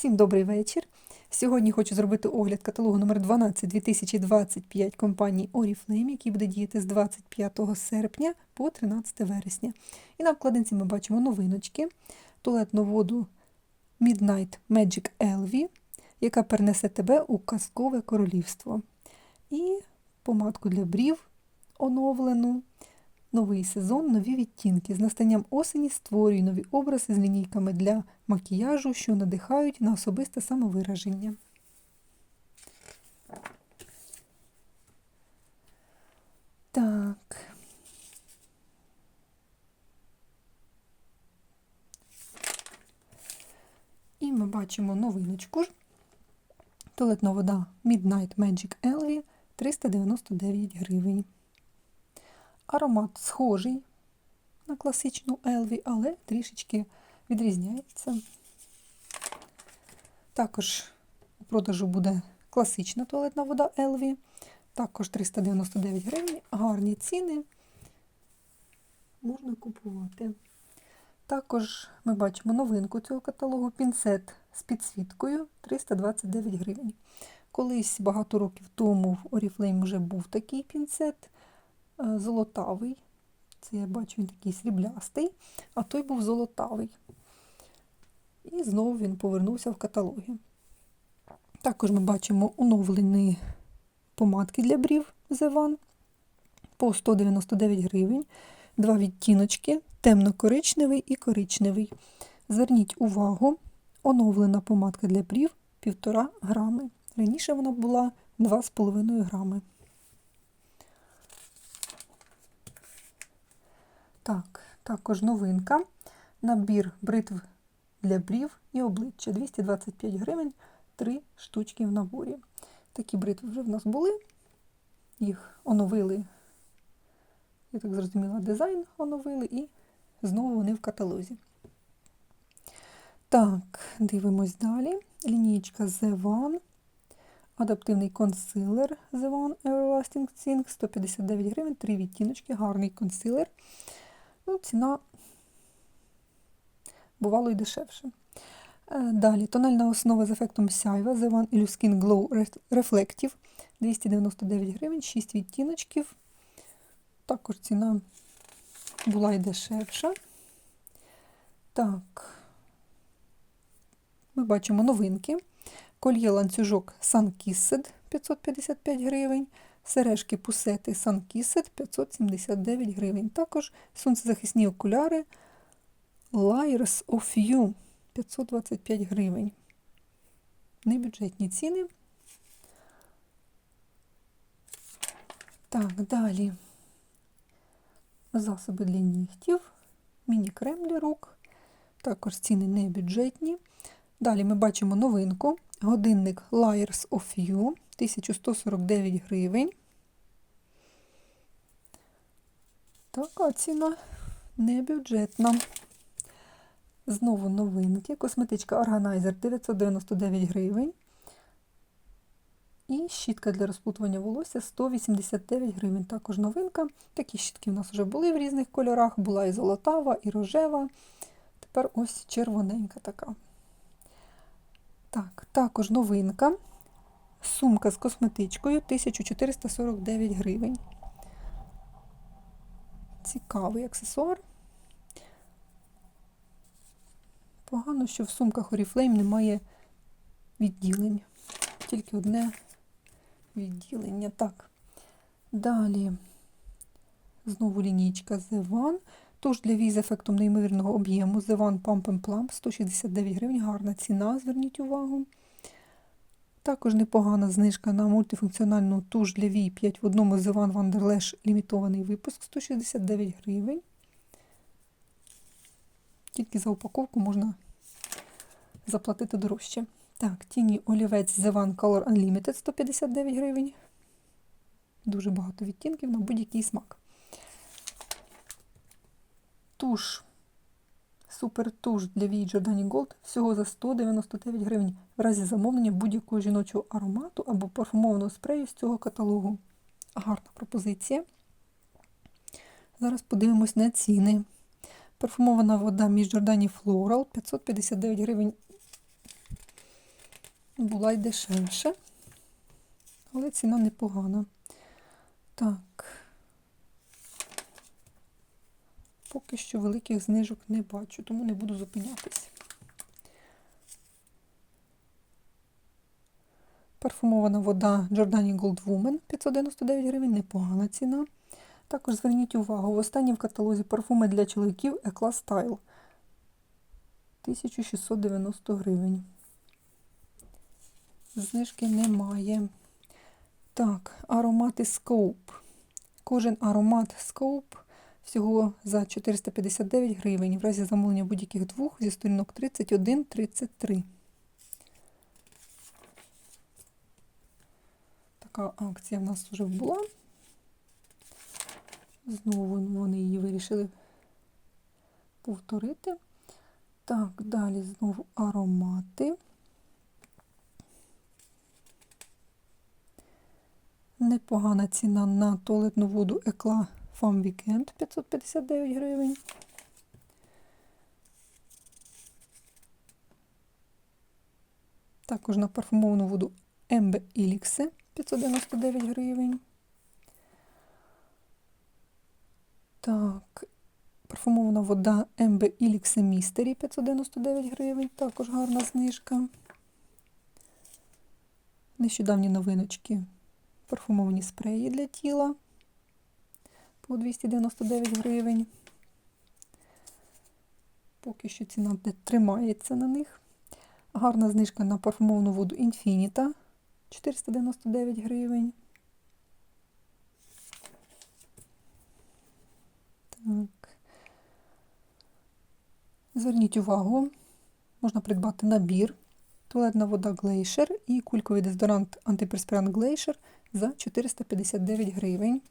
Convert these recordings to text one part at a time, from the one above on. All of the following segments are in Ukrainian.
Всім добрий вечір. Сьогодні хочу зробити огляд каталогу номер 12 2025 компанії Oriflame, який буде діяти з 25 серпня по 13 вересня. І на вкладинці ми бачимо новиночки, туалетну воду Midnight Magic Elvie, яка перенесе тебе у казкове королівство. І помадку для брів оновлену. Новий сезон, нові відтінки. З настанням осені створюю нові образи з лінійками для макіяжу, що надихають на особисте самовираження. Так. І ми бачимо новиночку. Туалетна вода Midnight Magic Elvie 399 гривень. Аромат схожий на класичну Елві, але трішечки відрізняється. Також у продажу буде класична туалетна вода Елві, також 399 гривень, гарні ціни можна купувати. Також ми бачимо новинку цього каталогу пінцет з підсвіткою 329 гривень. Колись багато років тому в Oriflame вже був такий пінцет золотавий. Це я бачу він такий сріблястий, а той був золотавий. І знову він повернувся в каталоги. Також ми бачимо оновлені помадки для брів Зеван по 199 гривень. Два відтіночки темно-коричневий і коричневий. Зверніть увагу, оновлена помадка для брів 1,5 грами. Раніше вона була 2,5 грами. Так, також новинка. Набір бритв для брів і обличчя 225 гривень, 3 штучки в наборі. Такі бритви вже в нас були. Їх оновили, я так зрозуміла, дизайн оновили і знову вони в каталозі. Так, дивимось далі. Лінієчка The One. Адаптивний консилер The One Everlasting Zinc 159 гривень, 3 відтіночки, гарний консилер. Ну, Ціна бувало і дешевше. Е, далі тональна основа з ефектом сяйва The One Illuskin Glow Reflective 299 гривень, 6 відтіночків. Також ціна була і дешевша. Так, ми бачимо новинки. Кольє ланцюжок Sunkissed 555 гривень. Сережки пусети Sunkissed 579 гривень. Також сонцезахисні окуляри Lyres of You 525 гривень. Небюджетні ціни. Так, далі засоби для нігтів, міні-крем для рук. Також ціни небюджетні. Далі ми бачимо новинку. Годинник Lyres of You 1149 гривень. Така ціна небюджетна. Знову новинки. Косметичка Organizer 999 гривень. І щітка для розпутування волосся 189 гривень. Також новинка. Такі щітки у нас вже були в різних кольорах. Була і золотава, і рожева. Тепер ось червоненька така. Так, також новинка. Сумка з косметичкою 1449 гривень. Цікавий аксесуар. Погано, що в сумках Oriflame немає відділень. Тільки одне відділення. Так. Далі знову лінійка The One. Тож для віз ефектом неймовірного об'єму The One Pump and Plump 169 гривень. Гарна ціна, зверніть увагу. Також непогана знижка на мультифункціональну туш для Вій 5 в одному з Іван Вандерлеш лімітований випуск 169 гривень. Тільки за упаковку можна заплатити дорожче. Так, тіні олівець The One Color Unlimited 159 гривень. Дуже багато відтінків на будь-який смак. Туш Супер туш для Вій Giordani Gold всього за 199 гривень в разі замовлення будь-якого жіночого аромату або парфумованого спрею з цього каталогу. Гарна пропозиція. Зараз подивимось на ціни. Парфумована вода між Giordani Floral 559 гривень була й дешевша, але ціна непогана. Так. Поки що великих знижок не бачу, тому не буду зупинятись. Парфумована вода Giordani Gold Woman 599 гривень, непогана ціна. Також зверніть увагу, в останній в каталозі парфуми для чоловіків Eclat Style 1690 гривень. Знижки немає. Так, аромати Scope. Кожен аромат Scope всього за 459 гривень. В разі замовлення будь-яких двох зі сторінок 31-33. Така акція в нас вже була. Знову вони її вирішили повторити. Так, далі знову аромати. Непогана ціна на туалетну воду Екла Фам Weekend 559 гривень. Також на парфумовану воду Ембе Іліксе 599 гривень. Так, парфумована вода Ембе Іліксе Містері 599 гривень, також гарна знижка. Нещодавні новиночки. Парфумовані спреї для тіла по 299 гривень. Поки що ціна тримається на них. Гарна знижка на парфумовану воду Infinita 499 гривень. Так. Зверніть увагу, можна придбати набір, туалетна вода Glacier і кульковий дезодорант антиперспірант Glacier за 459 гривень.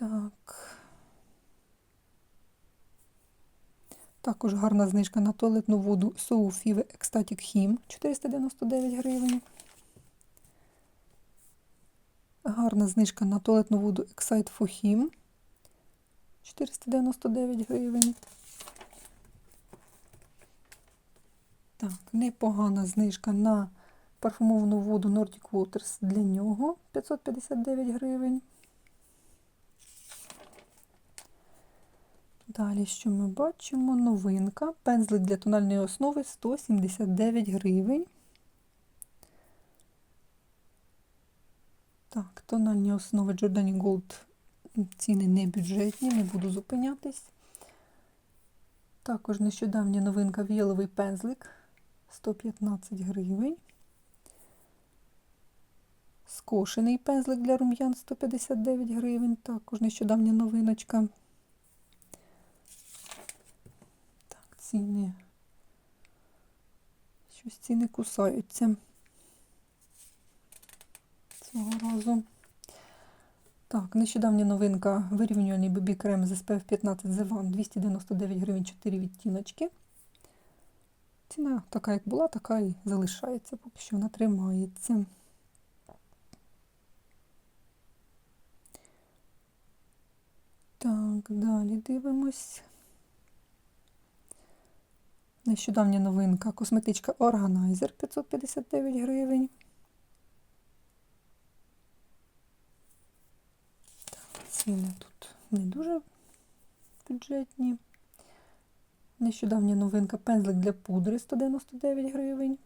Так. Також гарна знижка на туалетну воду Five Ecstatic Him 499 гривень. Гарна знижка на туалетну воду Excite for Him 499 гривень. Так, непогана знижка на парфумовану воду Nordic Waters для нього 559 гривень. Далі, що ми бачимо? Новинка. Пензлик для тональної основи 179 гривень. Так, тональні основи Giordani Gold ціни не бюджетні, не буду зупинятись. Також нещодавня новинка віяловий пензлик 115 гривень. Скошений пензлик для рум'ян 159 гривень. Також нещодавня новиночка. Так, ціни. Щось ціни кусаються цього разу. Так, нещодавня новинка вирівнювальний BB крем з SPF 15 The One 299 гривень 4 відтіночки. Ціна така, як була, така і залишається, поки що вона тримається. Так, далі дивимось. Нещодавня новинка косметичка Organizer 559 гривень. Ціни тут не дуже бюджетні. Нещодавня новинка пензлик для пудри 199 гривень.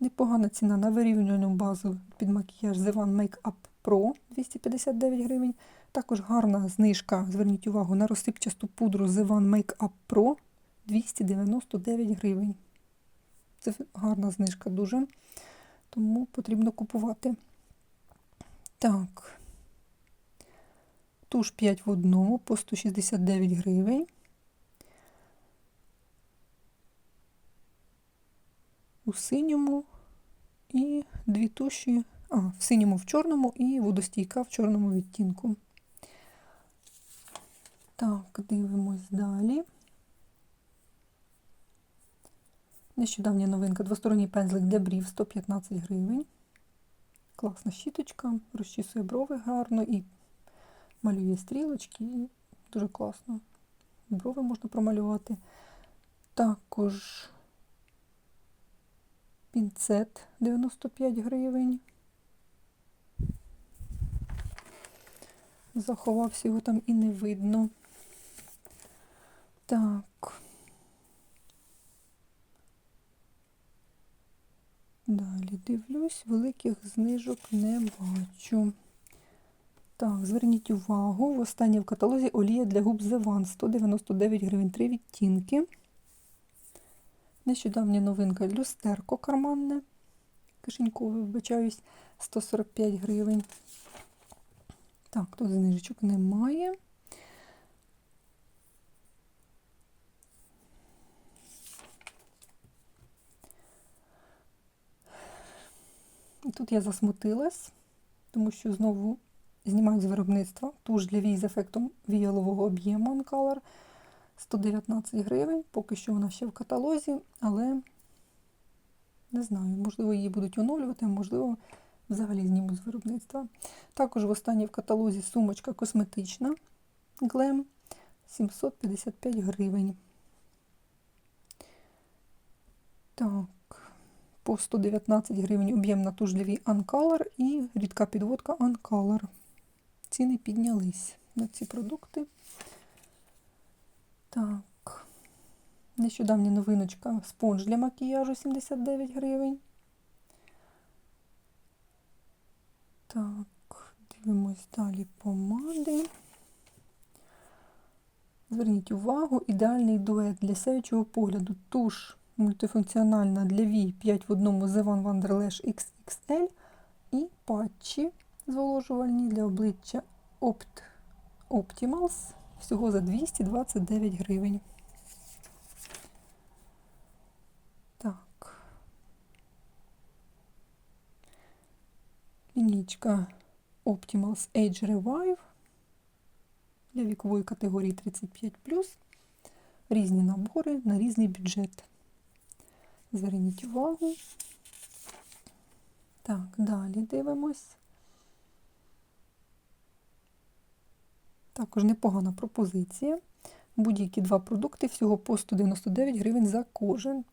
Непогана ціна на вирівнювальну базу під макіяж The One Makeup Pro 259 гривень. Також гарна знижка, зверніть увагу, на розсипчасту пудру The One Makeup Pro 299 гривень. Це гарна знижка дуже, тому потрібно купувати. Так. Туш 5 в одному по 169 гривень. У синьому і дві туші, а, в синьому в чорному і водостійка в чорному відтінку. Так, дивимось далі. Нещодавня новинка двосторонній пензлик для брів 115 гривень. Класна щіточка, розчісує брови гарно і малює стрілочки. Дуже класно. Брови можна промалювати. Також пінцет 95 гривень. Заховався його там і не видно. Так. Далі великих знижок не бачу. Так, зверніть увагу, в останній в каталозі олія для губ One 199 гривень, 3 відтінки. Нещодавня новинка люстерко карманне. Кишенькове, вибачаюсь, 145 гривень. Так, тут знижечок немає. Тут я засмутилась, тому що знову знімають з виробництва туш для вій з ефектом віялового об'єму Color 119 гривень. Поки що вона ще в каталозі, але не знаю, можливо, її будуть оновлювати, а можливо, взагалі знімуть з виробництва. Також в останній в каталозі сумочка косметична Glam 755 гривень. Так, по 119 гривень об'ємна туш для вій Uncolor і рідка підводка Uncolor. Ціни піднялись на ці продукти. Так. Нещодавня новиночка спонж для макіяжу 79 гривень. Так, дивимось далі помади. Зверніть увагу, ідеальний дует для сяючого погляду. Туш мультифункціональна для вій 5 в одному The One Wonderlash XXL і патчі зволожувальні для обличчя Opt Optimals всього за 229 гривень. Так. Лінічка Optimals Age Revive для вікової категорії 35 Різні набори на різний бюджет. Зверніть увагу. Так, далі дивимось. Також непогана пропозиція. Будь-які два продукти всього по 199 гривень за кожен.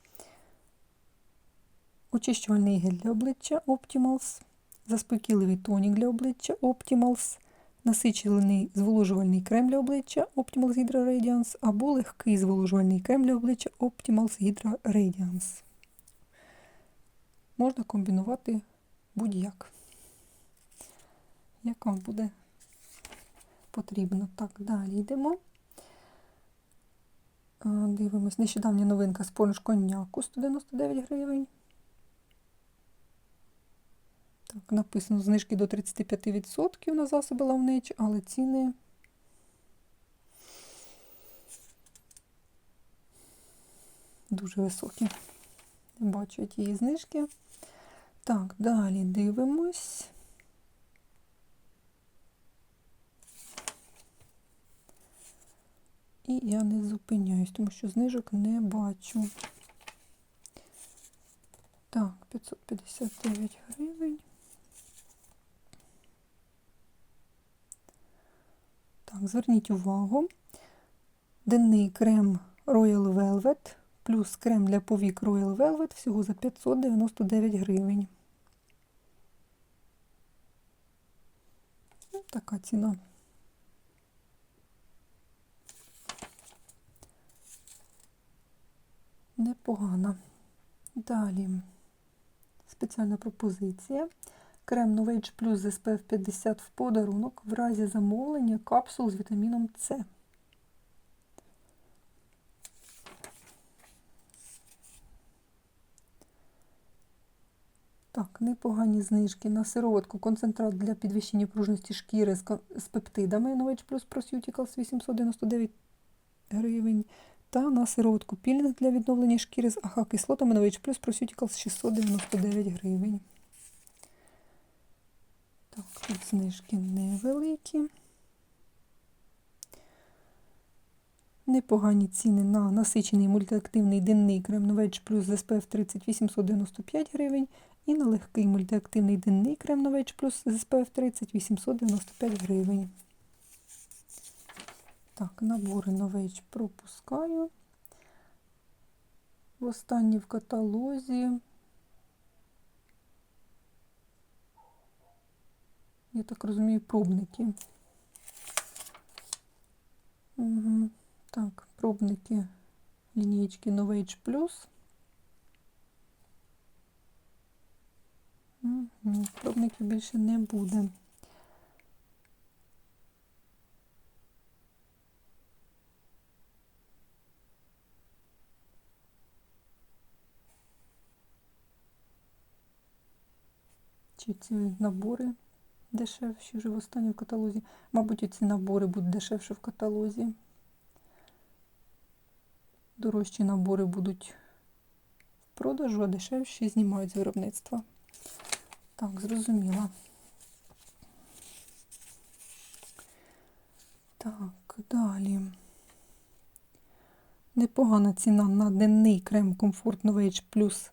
Очищувальний гель для обличчя Optimals, заспокійливий тонік для обличчя Optimals, насичений зволожувальний крем для обличчя Optimals Hydra Radiance або легкий зволожувальний крем для обличчя Optimals Hydra Radiance. Можна комбінувати будь-як. Як вам буде потрібно. Так, далі йдемо. Дивимось, нещодавня новинка з спонж коньяку 199 гривень. Так, написано знижки до 35% на засоби лавнич, але ціни. Дуже високі. Не бачу її знижки. Так, далі дивимось. І я не зупиняюсь, тому що знижок не бачу. Так, 559 гривень. Так, зверніть увагу. Денний крем Royal Velvet плюс крем для повік Royal Velvet всього за 599 гривень. Така ціна. Непогана. Далі спеціальна пропозиція. Крем Novage Plus з SPF 50 в подарунок в разі замовлення капсул з вітаміном С. Так, непогані знижки на сироватку, концентрат для підвищення пружності шкіри з, пептидами Novage Plus Proceuticals 899 гривень. Та на сироватку пілінг для відновлення шкіри з АХ-кислотами Novage Plus Proceuticals 699 гривень. Так, тут знижки невеликі. Непогані ціни на насичений мультиактивний денний крем Novage Plus з SPF 30 895 гривень і на легкий мультиактивний денний крем Novage Plus з SPF 30 895 гривень. Так, набори Novage пропускаю. Востаннє в каталозі. Я так розумію, пробники. Угу. Так, пробники лінієчки Novage Plus. Пробників більше не буде. Чи ці набори дешевші вже в останньому каталозі? Мабуть, оці набори будуть дешевші в каталозі. Дорожчі набори будуть в продажу, а дешевші знімають з виробництва. Так, зрозуміла. Так, далі. Непогана ціна на денний крем Comfort Novage Plus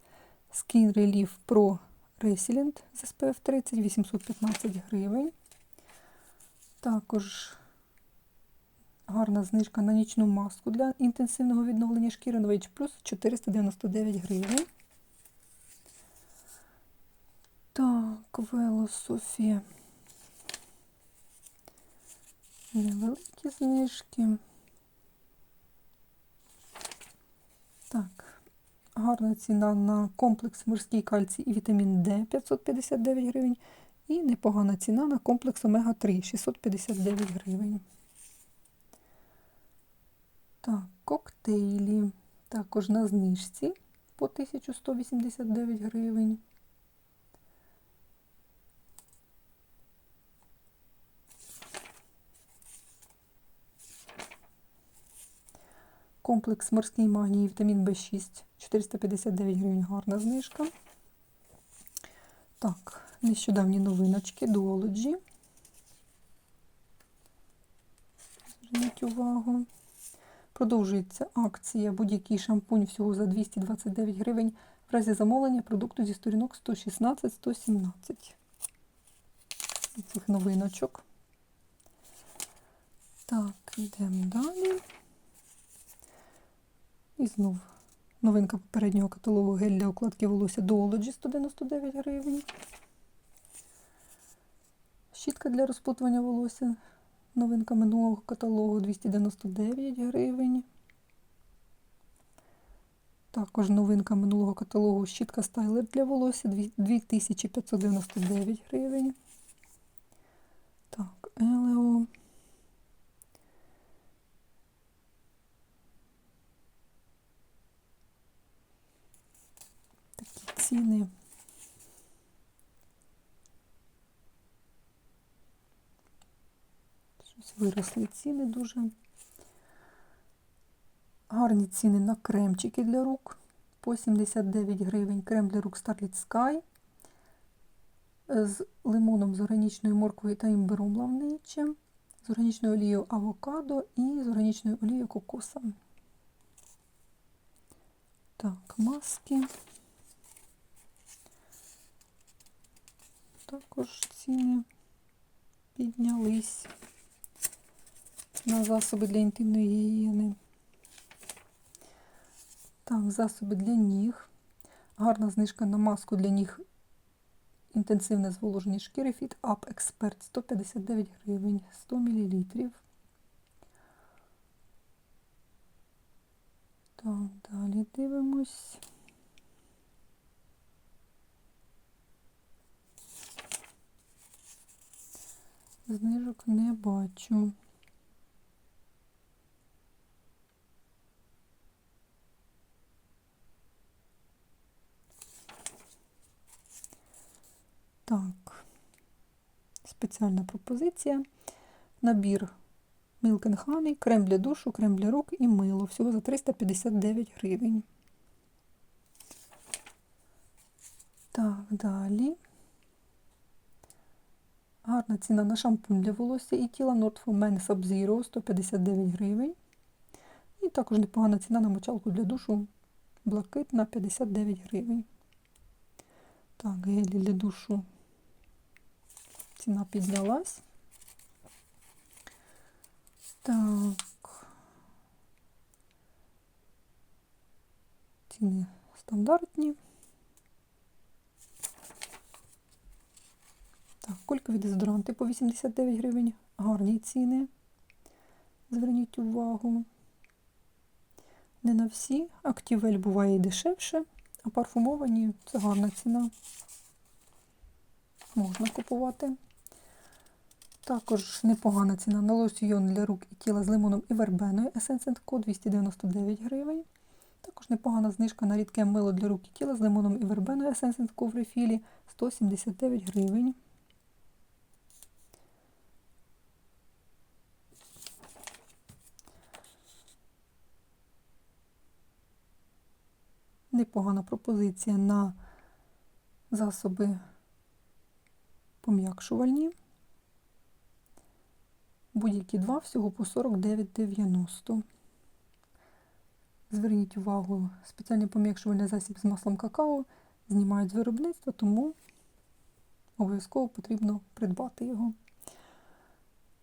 Skin Relief Pro Resilient з SPF 30 815 гривень. Також гарна знижка на нічну маску для інтенсивного відновлення шкіри Novage Plus 499 гривень. Так, Велософія. Невеликі знижки. Так, гарна ціна на комплекс морський кальцій і вітамін Д 559 гривень. І непогана ціна на комплекс омега-3 659 гривень. Так, коктейлі. Також на знижці по 1189 гривень. Комплекс морський магній, вітамін В6, 459 гривень, гарна знижка. Так, нещодавні новиночки, Duology. Зверніть увагу. Продовжується акція. Будь-який шампунь всього за 229 гривень в разі замовлення продукту зі сторінок 116-117. Цих новиночок. Так, йдемо далі. І знов новинка попереднього каталогу гель для укладки волосся Duology 199 гривень. Щітка для розплутування волосся. Новинка минулого каталогу 299 гривень. Також новинка минулого каталогу щітка стайлер для волосся 2599 гривень. Так, Елео. Такі ціни. Щось виросли ціни дуже. Гарні ціни на кремчики для рук. По 79 гривень крем для рук Starlit Sky з лимоном з органічною морквою та імбиром лавничим, з органічною олією авокадо і з органічною олією кокоса. Так, маски. Також ціни піднялись на засоби для інтимної гігієни. Так, засоби для ніг. Гарна знижка на маску для ніг. Інтенсивне зволоження шкіри Fit Up Expert 159 гривень, 100 мл. Так, далі дивимось. Знижок не бачу. Так, спеціальна пропозиція. Набір Milk and Honey, крем для душу, крем для рук і мило. Всього за 359 гривень. Так, далі. Гарна ціна на шампунь для волосся і тіла for Men Sub-Zero 159 гривень. І також непогана ціна на мочалку для душу блакитна 59 гривень. Так, гелі для душу. Ціна піднялась. Так. ціни стандартні. Так, кулькові дезодоранти по 89 гривень. Гарні ціни. Зверніть увагу. Не на всі. Актівель буває і дешевше, а парфумовані це гарна ціна. Можна купувати. Також непогана ціна на лосьйон для рук і тіла з лимоном і вербеною Essence Co 299 гривень. Також непогана знижка на рідке мило для рук і тіла з лимоном і вербеною Essence Co в рефілі 179 гривень. Непогана пропозиція на засоби пом'якшувальні. Будь-які два всього по 49,90. Зверніть увагу, спеціальний пом'якшувальний засіб з маслом какао знімають з виробництва, тому обов'язково потрібно придбати його.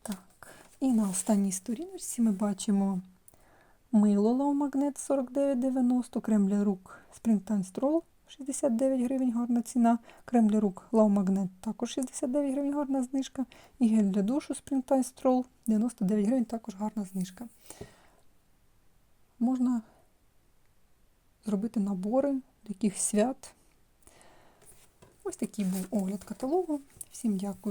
Так, і на останній сторіночці ми бачимо мило Лау Магнет 49,90, крем для рук Springtime Stroll 69 гривень, гарна ціна. Крем для рук Лау Магнет також 69 гривень, гарна знижка. І гель для душу Springtime Stroll 99 гривень, також гарна знижка. Можна зробити набори до якихось свят. Ось такий був огляд каталогу. Всім дякую.